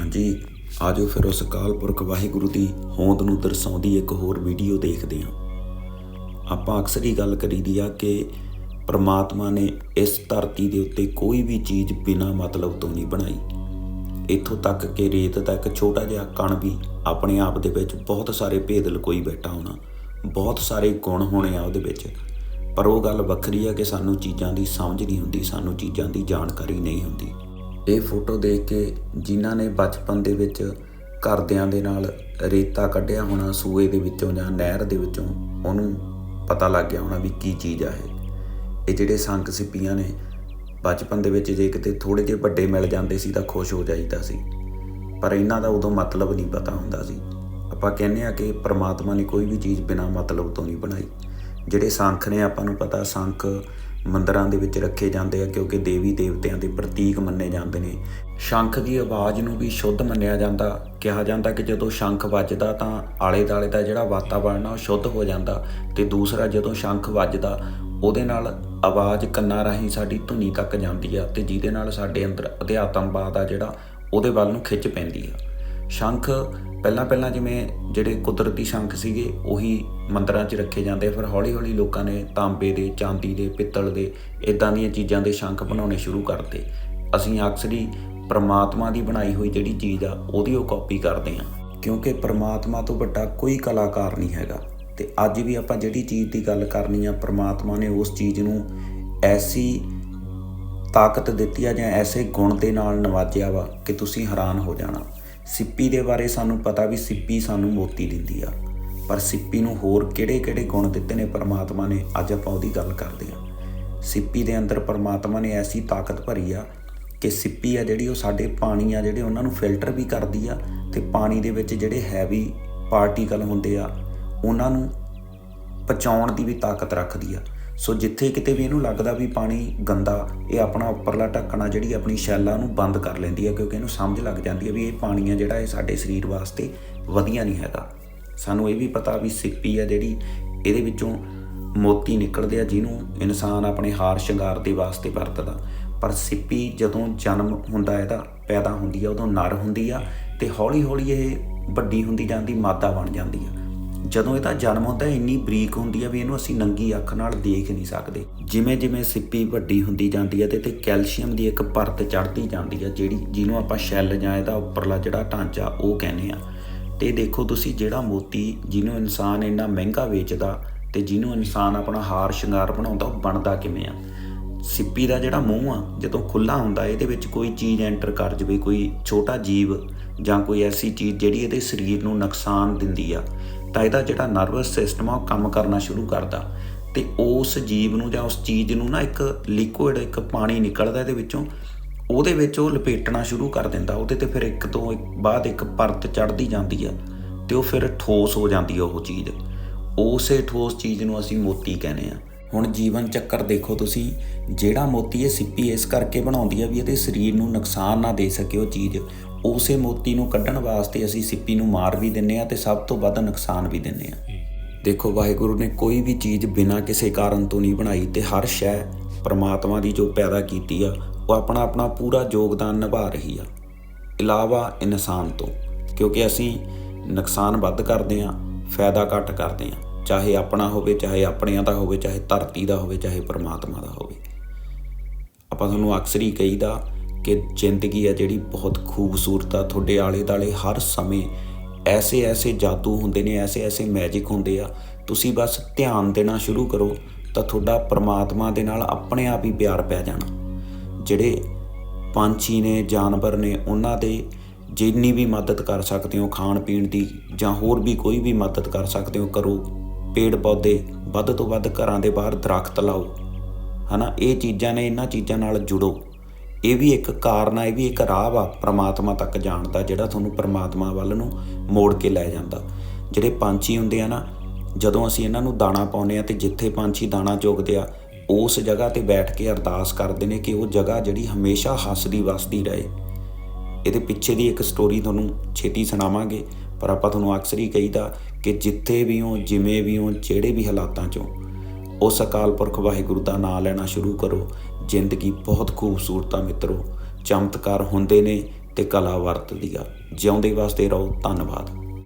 ਹਾਂਜੀ, ਆਜੋ ਫਿਰ ਉਸ ਅਕਾਲ ਪੁਰਖ ਵਾਹਿਗੁਰੂ ਦੀ ਹੋਂਦ ਨੂੰ ਦਰਸਾਉਂਦੀ ਇੱਕ ਹੋਰ ਵੀਡੀਓ ਦੇਖਦੇ ਹਾਂ। ਆਪਾਂ ਅਕਸਰ ਹੀ ਗੱਲ ਕਰੀਦੀ ਆ ਕਿ ਪਰਮਾਤਮਾ ਨੇ ਇਸ ਧਰਤੀ ਦੇ ਉੱਤੇ ਕੋਈ ਵੀ ਚੀਜ਼ ਬਿਨਾਂ ਮਤਲਬ ਤੋਂ ਨਹੀਂ ਬਣਾਈ। ਇੱਥੋਂ ਤੱਕ ਕਿ ਰੇਤ ਦਾ ਇੱਕ ਛੋਟਾ ਜਿਹਾ ਕਣ ਵੀ ਆਪਣੇ ਆਪ ਦੇ ਵਿੱਚ ਬਹੁਤ ਸਾਰੇ ਭੇਦ ਲਕੋਈ ਬੈਠਾ ਹੋਣਾ, ਬਹੁਤ ਸਾਰੇ ਗੁਣ ਹੋਣੇ ਆ ਉਹਦੇ ਵਿੱਚ। ਪਰ ਉਹ ਗੱਲ ਵੱਖਰੀ ਆ ਕਿ ਸਾਨੂੰ ਚੀਜ਼ਾਂ ਦੀ ਸਮਝ ਨਹੀਂ ਹੁੰਦੀ, ਸਾਨੂੰ ਚੀਜ਼ਾਂ ਦੀ ਜਾਣਕਾਰੀ ਨਹੀਂ ਹੁੰਦੀ। ਇਹ ਫੋਟੋ ਦੇਖ ਕੇ ਜਿਨ੍ਹਾਂ ਨੇ ਬਚਪਨ ਦੇ ਵਿੱਚ ਘਰਦਿਆਂ ਦੇ ਨਾਲ ਰੇਤਾ ਕੱਢਿਆ ਹੋਣਾ, ਸੂਏ ਦੇ ਵਿੱਚੋਂ ਜਾਂ ਨਹਿਰ ਦੇ ਵਿੱਚੋਂ, ਉਹਨੂੰ ਪਤਾ ਲੱਗ ਗਿਆ ਹੋਣਾ ਵੀ ਕੀ ਚੀਜ਼ ਆ ਇਹ। ਇਹ ਜਿਹੜੇ ਸੰਕ ਸਿੱਪੀਆਂ ਨੇ, ਬਚਪਨ ਦੇ ਵਿੱਚ ਜੇ ਕਿਤੇ ਥੋੜੇ ਜਿਹੇ ਵੱਡੇ ਮਿਲ ਜਾਂਦੇ ਸੀ ਤਾਂ ਖੁਸ਼ ਹੋ ਜਾਈਦਾ ਸੀ। ਪਰ ਇਹਨਾਂ ਦਾ ਉਦੋਂ ਮਤਲਬ ਨਹੀਂ ਪਤਾ ਹੁੰਦਾ ਸੀ। ਆਪਾਂ ਕਹਿੰਦੇ ਆ ਕਿ ਪ੍ਰਮਾਤਮਾ ਨੇ ਕੋਈ ਵੀ ਚੀਜ਼ ਬਿਨਾਂ ਮਤਲਬ ਤੋਂ ਨਹੀਂ ਬਣਾਈ। ਜਿਹੜੇ ਸੰਖ ਨੇ ਆਪਾਂ ਨੂੰ ਪਤਾ, ਸੰਖ ਮੰਦਰਾਂ ਦੇ ਵਿੱਚ ਰੱਖੇ ਜਾਂਦੇ ਆ ਕਿਉਂਕਿ ਦੇਵੀ ਦੇਵਤਿਆਂ ਦੇ ਪ੍ਰਤੀਕ ਮੰਨੇ ਜਾਂਦੇ ਨੇ। ਸ਼ੰਖ ਦੀ ਆਵਾਜ਼ ਨੂੰ ਵੀ ਸ਼ੁੱਧ ਮੰਨਿਆ ਜਾਂਦਾ। ਕਿਹਾ ਜਾਂਦਾ ਕਿ ਜਦੋਂ ਸ਼ੰਖ ਵੱਜਦਾ ਤਾਂ ਆਲੇ ਦਾਲੇ ਦਾ ਜਿਹੜਾ ਵਾਤਾਵਰਣ ਆ ਉਹ ਸ਼ੁੱਧ ਹੋ ਜਾਂਦਾ ਤੇ ਦੂਸਰਾ ਜਦੋਂ ਸ਼ੰਖ ਵੱਜਦਾ, ਉਹਦੇ ਨਾਲ ਆਵਾਜ਼ ਕੰਨਾਂ ਰਾਹੀਂ ਸਾਡੀ ਧੁਨੀ ਤੱਕ ਜਾਂਦੀ ਆ ਤੇ ਜਿਹਦੇ ਨਾਲ ਸਾਡੇ ਅੰਦਰ ਅਧਿਆਤਮਵਾਦ ਆ ਜਿਹੜਾ, ਉਹਦੇ ਵੱਲ ਨੂੰ ਖਿੱਚ ਪੈਂਦੀ ਆ। ਸ਼ੰਖ ਪਹਿਲਾਂ ਪਹਿਲਾਂ ਜਿਵੇਂ ਜਿਹੜੇ ਕੁਦਰਤੀ ਸ਼ੰਖ ਸੀਗੇ, ਉਹੀ ਮੰਦਰਾਂ 'ਚ ਰੱਖੇ ਜਾਂਦੇ ਫਿਰ ਹੌਲੀ ਹੌਲੀ ਲੋਕਾਂ ਨੇ ਤਾਂਬੇ ਦੇ, ਚਾਂਦੀ ਦੇ, ਪਿੱਤਲ ਦੇ ਇਦਾਂ ਦੀਆਂ ਚੀਜ਼ਾਂ ਦੇ ਸ਼ੰਖ ਬਣਾਉਣੇ ਸ਼ੁਰੂ ਕਰਤੇ। ਅਸੀਂ ਅਕਸਰ ਹੀ ਪ੍ਰਮਾਤਮਾ ਦੀ ਬਣਾਈ ਹੋਈ ਜਿਹੜੀ ਚੀਜ਼ ਆ, ਉਹਦੀ ਉਹ ਕਾਪੀ ਕਰਦੇ ਆ ਕਿਉਂਕਿ ਪ੍ਰਮਾਤਮਾ ਤੋਂ ਵੱਡਾ ਕੋਈ ਕਲਾਕਾਰ ਨਹੀਂ ਹੈਗਾ। ਤੇ ਅੱਜ ਵੀ ਆਪਾਂ ਜਿਹੜੀ ਚੀਜ਼ ਦੀ ਗੱਲ ਕਰਨੀ ਆ, ਪ੍ਰਮਾਤਮਾ ਨੇ ਉਸ ਚੀਜ਼ ਨੂੰ ਐਸੀ ਤਾਕਤ ਦਿੱਤੀ ਆ ਜਾਂ ਐਸੇ ਗੁਣ ਦੇ ਨਾਲ ਨਵਾਜਿਆ ਵਾ ਕਿ ਤੁਸੀਂ ਹੈਰਾਨ ਹੋ ਜਾਣਾ। ਸਿੱਪੀ ਦੇ ਬਾਰੇ ਸਾਨੂੰ ਪਤਾ ਵੀ ਸਿੱਪੀ ਸਾਨੂੰ ਮੋਤੀ ਦਿੰਦੀ ਆ। ਪਰ ਸਿੱਪੀ ਨੂੰ ਹੋਰ ਕਿਹੜੇ-ਕਿਹੜੇ ਗੁਣ ਦਿੱਤੇ ਨੇ ਪਰਮਾਤਮਾ ਨੇ, ਅੱਜ ਆਪਾਂ ਉਹਦੀ ਗੱਲ ਕਰਦੇ ਆ ਸਿੱਪੀ ਦੇ ਅੰਦਰ ਪਰਮਾਤਮਾ ਨੇ ਐਸੀ ਤਾਕਤ ਭਰੀ ਆ ਕਿ ਸਿੱਪੀ ਆ ਜਿਹੜੀ ਉਹ ਸਾਡੇ ਪਾਣੀ ਆ, ਜਿਹੜੇ ਉਹਨਾਂ ਨੂੰ ਫਿਲਟਰ ਵੀ ਕਰਦੀ ਆ ਤੇ ਪਾਣੀ ਦੇ ਵਿੱਚ ਜਿਹੜੇ ਹੈਵੀ ਪਾਰਟੀਕਲ ਹੁੰਦੇ ਆ, ਉਹਨਾਂ ਨੂੰ ਪਚਾਉਣ ਦੀ ਵੀ ਤਾਕਤ ਰੱਖਦੀ ਆ। ਸੋ ਜਿੱਥੇ ਕਿਤੇ ਵੀ ਇਹਨੂੰ ਲੱਗਦਾ ਵੀ ਪਾਣੀ ਗੰਦਾ, ਇਹ ਆਪਣਾ ਉੱਪਰਲਾ ਢੱਕਣਾ ਜਿਹੜੀ ਆਪਣੀ ਸ਼ੈਲਾਂ ਨੂੰ ਬੰਦ ਕਰ ਲੈਂਦੀ ਆ, ਕਿਉਂਕਿ ਇਹਨੂੰ ਸਮਝ ਲੱਗ ਜਾਂਦੀ ਹੈ ਵੀ ਇਹ ਪਾਣੀ ਆ ਜਿਹੜਾ ਇਹ ਸਾਡੇ ਸਰੀਰ ਵਾਸਤੇ ਵਧੀਆ ਨਹੀਂ ਹੈਗਾ। ਸਾਨੂੰ ਇਹ ਵੀ ਪਤਾ ਵੀ ਸਿੱਪੀ ਆ ਜਿਹੜੀ ਇਹਦੇ ਵਿੱਚੋਂ ਮੋਤੀ ਨਿਕਲਦੇ ਆ, ਜਿਹਨੂੰ ਇਨਸਾਨ ਆਪਣੇ ਹਾਰ ਸ਼ਿੰਗਾਰ ਦੇ ਵਾਸਤੇ ਵਰਤਦਾ। ਪਰ ਸਿੱਪੀ ਜਦੋਂ ਜਨਮ ਹੁੰਦਾ ਇਹਦਾ ਪੈਦਾ ਹੁੰਦੀ ਆ, ਉਦੋਂ ਨਰ ਹੁੰਦੀ ਆ ਤੇ ਹੌਲੀ ਹੌਲੀ ਇਹ ਵੱਡੀ ਹੁੰਦੀ ਜਾਂਦੀ, ਮਾਦਾ ਬਣ ਜਾਂਦੀ ਆ। ਜਦੋਂ ਇਹਦਾ ਜਨਮ ਹੁੰਦਾ ਹੈ, ਇੰਨੀ ਬਰੀਕ ਹੁੰਦੀ ਆ ਵੀ ਇਹਨੂੰ ਅਸੀਂ ਨੰਗੀ ਅੱਖ ਨਾਲ ਦੇਖ ਨਹੀਂ ਸਕਦੇ। ਜਿਵੇਂ ਜਿਵੇਂ ਸਿੱਪੀ ਵੱਡੀ ਹੁੰਦੀ ਜਾਂਦੀ ਹੈ ਤੇ ਤੇ ਕੈਲਸ਼ੀਅਮ ਦੀ ਇੱਕ ਪਰਤ ਚੜ੍ਹਦੀ ਜਾਂਦੀ ਆ ਜਿਹੜੀ ਜਿਹਨੂੰ ਆਪਾਂ ਸ਼ੈਲ ਜਾਂ ਇਹਦਾ ਉੱਪਰਲਾ ਜਿਹੜਾ ਢਾਂਚਾ ਉਹ ਕਹਿੰਦੇ ਆ ਤੇ ਦੇਖੋ ਤੁਸੀਂ ਜਿਹੜਾ ਮੋਤੀ ਜਿਹਨੂੰ ਇਨਸਾਨ ਇੰਨਾ ਮਹਿੰਗਾ ਵੇਚਦਾ ਤੇ ਜਿਹਨੂੰ ਇਨਸਾਨ ਆਪਣਾ ਹਾਰ ਸ਼ਿੰਗਾਰ ਬਣਾਉਂਦਾ, ਉਹ ਬਣਦਾ ਕਿਵੇਂ ਆ? ਸਿੱਪੀ ਦਾ ਜਿਹੜਾ ਮੂੰਹ ਆ, ਜਦੋਂ ਖੁੱਲਾ ਹੁੰਦਾ, ਇਹਦੇ ਵਿੱਚ ਕੋਈ ਚੀਜ਼ ਐਂਟਰ ਕਰ ਜਵੇ, ਕੋਈ ਛੋਟਾ ਜੀਵ ਜਾਂ ਕੋਈ ਐਸੀ ਚੀਜ਼ ਜਿਹੜੀ ਇਹਦੇ ਸਰੀਰ ਨੂੰ ਨੁਕਸਾਨ ਦਿੰਦੀ ਆ। ਤਾਂ ਇਹਦਾ ਜਿਹੜਾ ਨਰਵਸ ਸਿਸਟਮ ਆ ਉਹ ਕੰਮ ਕਰਨਾ ਸ਼ੁਰੂ ਕਰਦਾ। ਤੇ ਉਸ ਜੀਵ ਨੂੰ ਜਾਂ ਉਸ ਚੀਜ਼ ਨੂੰ ਨਾ ਇੱਕ ਲਿਕੁਇਡ ਇੱਕ ਪਾਣੀ ਨਿਕਲਦਾ ਇਹਦੇ ਵਿੱਚੋਂ, ਉਹਦੇ ਵਿੱਚ ਉਹ ਲਪੇਟਣਾ ਸ਼ੁਰੂ ਕਰ ਦਿੰਦਾ। ਉਹਦੇ ਤੇ ਫਿਰ ਇੱਕ ਤੋਂ ਇੱਕ ਬਾਅਦ ਇੱਕ ਪਰਤ ਚੜ੍ਹਦੀ ਜਾਂਦੀ ਆ ਤੇ ਉਹ ਫਿਰ ਠੋਸ ਹੋ ਜਾਂਦੀ ਆ ਉਹ ਚੀਜ਼। ਉਸੇ ਠੋਸ ਚੀਜ਼ ਨੂੰ ਅਸੀਂ ਮੋਤੀ ਕਹਿੰਦੇ ਆ। ਹੁਣ ਜੀਵਨ ਚੱਕਰ ਦੇਖੋ ਤੁਸੀਂ ਜਿਹੜਾ ਮੋਤੀ ਇਹ ਸਿੱਪੀ ਇਸ ਕਰਕੇ ਬਣਾਉਂਦੀ ਆ ਵੀ ਇਹਦੇ ਸਰੀਰ ਨੂੰ ਨੁਕਸਾਨ ਨਾ ਦੇ ਸਕੇ ਉਹ ਚੀਜ਼। ਉਸੇ ਮੋਤੀ ਨੂੰ ਕੱਢਣ ਵਾਸਤੇ ਅਸੀਂ ਸਿੱਪੀ ਨੂੰ ਮਾਰ ਵੀ ਦਿੰਨੇ ਆ ਤੇ ਸਭ ਤੋਂ ਵੱਧ ਨੁਕਸਾਨ ਵੀ ਦਿੰਨੇ ਆ। ਦੇਖੋ ਵਾਹਿਗੁਰੂ ਨੇ ਕੋਈ ਵੀ ਚੀਜ਼ ਬਿਨਾਂ ਕਿਸੇ ਕਾਰਨ ਤੋਂ ਨਹੀਂ ਬਣਾਈ ਤੇ ਹਰ ਸ਼ੈ ਪ੍ਰਮਾਤਮਾ ਦੀ ਜੋ ਪੈਦਾ ਕੀਤੀ ਆ ਉਹ ਆਪਣਾ ਆਪਣਾ ਪੂਰਾ ਯੋਗਦਾਨ ਨਿਭਾ ਰਹੀ ਆ। ਇਲਾਵਾ ਇਨਸਾਨ ਤੋਂ ਕਿਉਂਕਿ ਅਸੀਂ ਨੁਕਸਾਨ ਵੱਧ ਕਰਦੇ ਆ ਫਾਇਦਾ ਘੱਟ ਕਰਦੇ ਆ। ਚਾਹੇ ਆਪਣਾ ਹੋਵੇ, ਚਾਹੇ ਆਪਣਿਆਂ ਦਾ ਹੋਵੇ, ਚਾਹੇ ਧਰਤੀ ਦਾ ਹੋਵੇ, ਚਾਹੇ ਪਰਮਾਤਮਾ ਦਾ ਹੋਵੇ। ਆਪਾਂ ਤੁਹਾਨੂੰ ਅਕਸਰ ਹੀ ਕਹੀਦਾ ਕਿ ਜ਼ਿੰਦਗੀ ਆ ਜਿਹੜੀ ਬਹੁਤ ਖੂਬਸੂਰਤ ਆ। ਤੁਹਾਡੇ ਆਲੇ ਦਾਲੇ ਹਰ ਸਮੇਂ ਐਸੇ ਐਸੇ ਜਾਦੂ ਹੁੰਦੇ ਨੇ ਐਸੇ ਐਸੇ ਮੈਜਿਕ ਹੁੰਦੇ ਆ। ਤੁਸੀਂ ਬਸ ਧਿਆਨ ਦੇਣਾ ਸ਼ੁਰੂ ਕਰੋ ਤਾਂ ਤੁਹਾਡਾ ਪ੍ਰਮਾਤਮਾ ਦੇ ਨਾਲ ਆਪਣੇ ਆਪ ਹੀ ਪਿਆਰ ਪੈ ਜਾਣਾ। ਜਿਹੜੇ ਪੰਛੀ ਨੇ, ਜਾਨਵਰ ਨੇ, ਉਹਨਾਂ ਦੇ ਜਿੰਨੀ ਵੀ ਮਦਦ ਕਰ ਸਕਦੇ ਹੋ ਖਾਣ ਪੀਣ ਦੀ ਜਾਂ ਹੋਰ ਵੀ ਕੋਈ ਵੀ ਮਦਦ ਕਰ ਸਕਦੇ ਹੋ, ਕਰੋ। ਪੇੜ ਪੌਦੇ ਵੱਧ ਤੋਂ ਵੱਧ ਘਰਾਂ ਦੇ ਬਾਹਰ ਦਰਖਤ ਲਾਓ। ਹਨਾ, ਇਹ ਚੀਜ਼ਾਂ ਨੇ ਇਹਨਾਂ ਚੀਜ਼ਾਂ ਨਾਲ ਜੁੜੋ। ਇਹ ਵੀ ਇੱਕ ਕਾਰਨ ਆ, ਇਹ ਵੀ ਇੱਕ ਰਾਹ ਵਾ ਪ੍ਰਮਾਤਮਾ ਤੱਕ ਜਾਣ ਦਾ, ਜਿਹੜਾ ਤੁਹਾਨੂੰ ਪ੍ਰਮਾਤਮਾ ਵੱਲ ਨੂੰ ਮੋੜ ਕੇ ਲੈ ਜਾਂਦਾ। ਜਿਹੜੇ ਪੰਛੀ ਹੁੰਦੇ ਆ ਨਾ, ਜਦੋਂ ਅਸੀਂ ਇਹਨਾਂ ਨੂੰ ਦਾਣਾ ਪਾਉਂਦੇ ਆ ਤੇ ਜਿੱਥੇ ਪੰਛੀ ਦਾਣਾ ਚੁਗਦੇ ਆ, ਉਸ ਜਗ੍ਹਾ ਤੇ ਬੈਠ ਕੇ ਅਰਦਾਸ ਕਰਦੇ ਨੇ ਕਿ ਉਹ ਜਗ੍ਹਾ ਜਿਹੜੀ ਹਮੇਸ਼ਾ ਹੱਸਦੀ ਵਸਦੀ ਰਹੇ। ਇਹਦੇ ਪਿੱਛੇ ਦੀ ਇੱਕ ਸਟੋਰੀ ਤੁਹਾਨੂੰ ਛੇਤੀ ਸੁਣਾਵਾਂਗੇ। ਪਰ ਆਪਾਂ ਤੁਹਾਨੂੰ ਅਕਸਰ ਹੀ ਕਹੀਦਾ ਕਿ ਜਿੱਥੇ ਵੀ ਹੋ, ਜਿਵੇਂ ਵੀ ਹੋ, ਜਿਹੜੇ ਵੀ ਹਾਲਾਤਾਂ 'ਚੋਂ, ਉਸ ਅਕਾਲ ਪੁਰਖ ਵਾਹਿਗੁਰੂ ਦਾ ਨਾਮ ਲੈਣਾ ਸ਼ੁਰੂ ਕਰੋ। ਜ਼ਿੰਦਗੀ ਬਹੁਤ ਖੂਬਸੂਰਤ ਆ ਮਿੱਤਰੋ। ਚਮਤਕਾਰ ਹੁੰਦੇ ਨੇ ਤੇ ਕਲਾ ਵਰਤਦੀ ਆ। ਜਿਉਂਦੇ ਵਾਸਤੇ ਰਹੋ। ਧੰਨਵਾਦ।